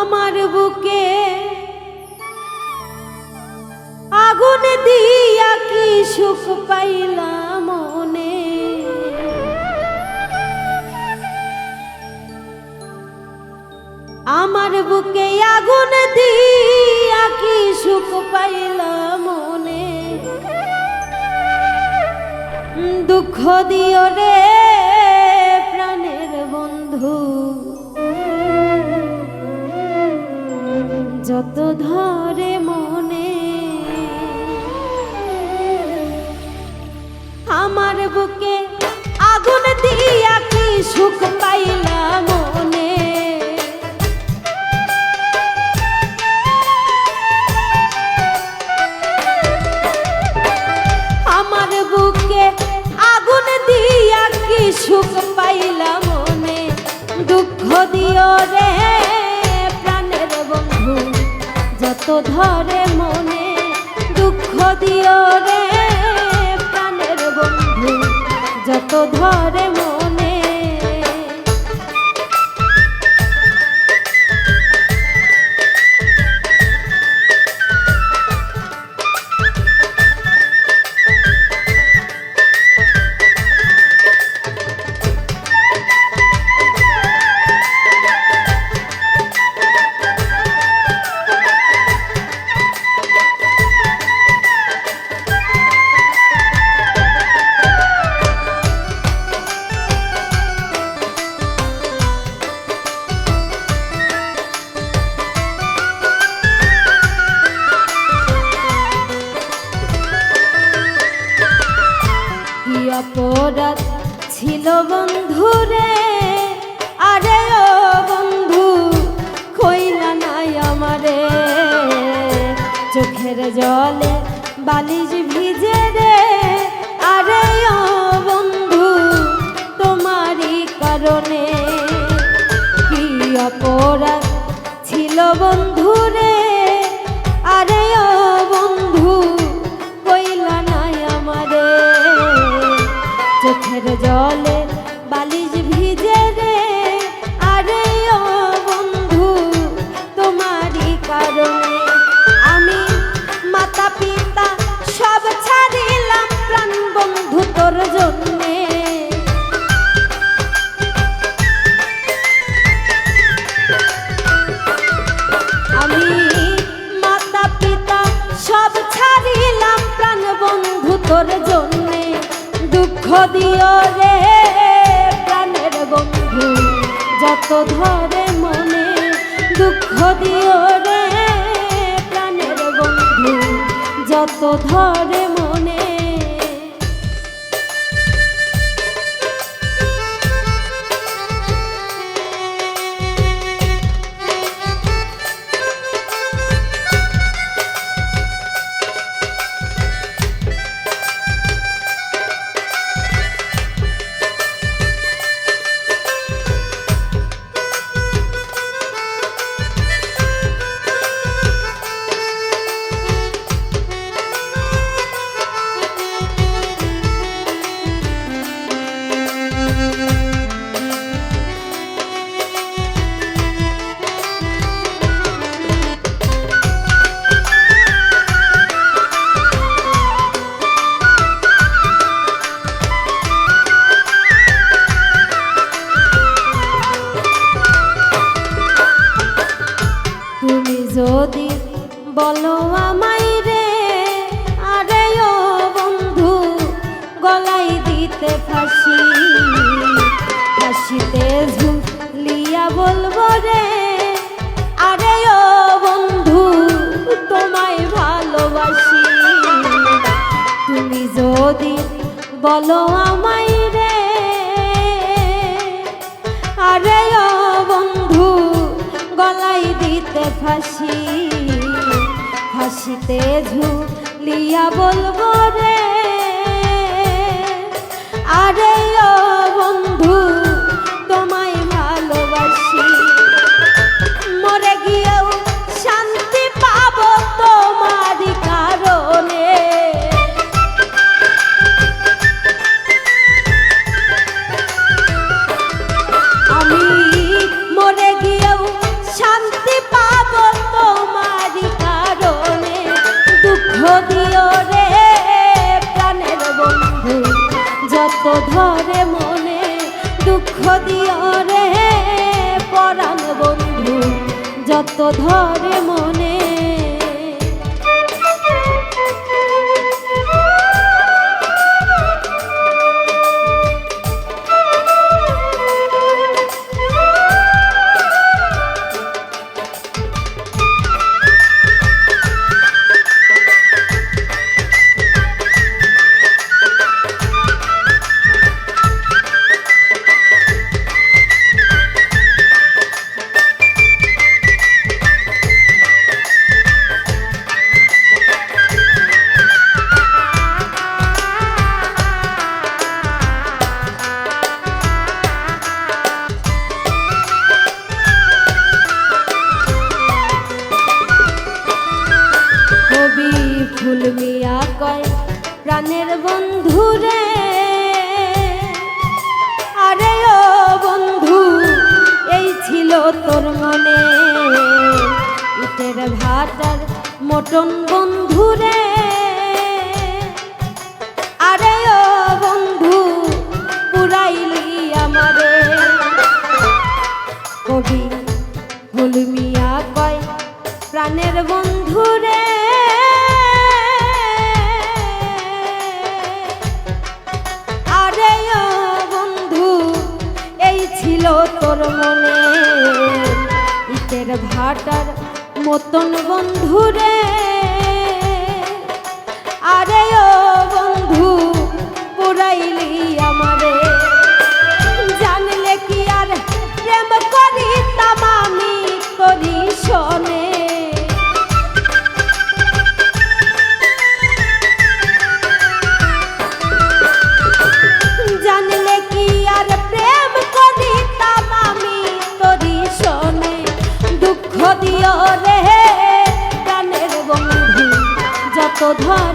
আমার বুকে আগুন দিয়া কি সুখ পাইলাম মনে? আমার বুকে আগুন দিয়া কি সুখ পাইলাম মনে? দুঃখ দিও রে প্রাণের বন্ধু। যত ধরে মনে। আমার বুকে আগুন দিয়া কি সুখ পাইলাম মনে? আমার বুকে আগুন দিয়া কি সুখ পাইলাম মনে? দুঃখ দিও রে। ধরে মনে দুঃখ দিও রে প্রাণের বন্ধু যত ধরে মনে অপরাধ ছিল বন্ধুরে। আরে ও বন্ধু, কইলা নাই আমারে। চোখের জলে বালিশ ভিজে রে। আরে ও বন্ধু, তোমারই কারণে কি অপরাধ ছিল বন্ধুরে? চোখের জলে বালিশ দিও রে প্রাণের বন্ধু যত ধরে মনে দুঃখ দিও রে প্রাণের বন্ধু যত ধরে বলো আমায় রে, আরে ও বন্ধু, গলাই দিতে ফাঁসি। ফাঁসিতে ঝুলিয়া বলব রে, আরে ও বন্ধু, তোমায় ভালোবাসি। তুমি যদি বলো আমায় রে, আরে ও ফাঁসিতে ঝুলিয়া বলব রে আরে ও বন্ধু। আস্ত ধরে মনে দুঃখ দিও রে পরাণ বন্ধু যত ধরে মনে কবি ফুল মিয়া কয়, প্রাণের বন্ধু রে। আরে ও বন্ধু, এই ছিল তোর মনে। ইটের ভাটার মটন বন্ধু রে। আরে ও বন্ধু, পুরাইলি আমারে। কবি ফুল মিয়া কয়, প্রাণের বন্ধু রে। ভাটার মতন বন্ধুরে। ধর